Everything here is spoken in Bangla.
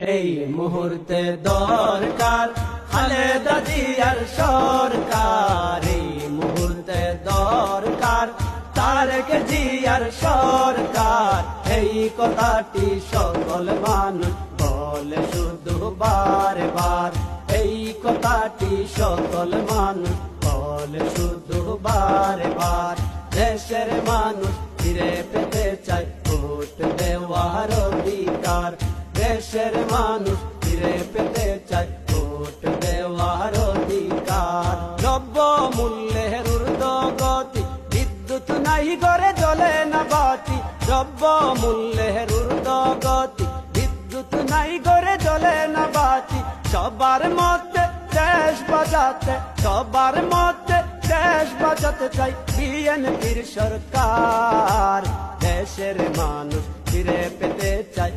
এই মুহূর্তে দরকার খালেদা জিয়ার সরকার। এই মুহূর্তে দরকার তারেক জিয়ার সরকার। এই কথাটি সকল মানুষ বলে শুধু বারে বার এই কথাটি সকল মানুষ বলে শুধু বারে বার দেশের মানুষ ফিরে পেতে চায় ভোট দেওয়ার অধিকার। দেশের মানুষ ফিরে পেতে চায়। ভোট দেওয়ার অধিকার দ্রব্য মূল্যের ঊর্ধ্বগতি বিদ্যুৎ নাই করে জ্বলে না বাতি। দ্রব্য মূল্যের ঊর্ধ্বগতি বিদ্যুৎ নাই করে জ্বলে না বাতি। সবার মধ্যে দেশ বাজাতে সবার মধ্যে দেশ বাঁচাতে চাই বিএনপির সরকার। দেশের মানুষ ফিরে পেতে দেওয়ার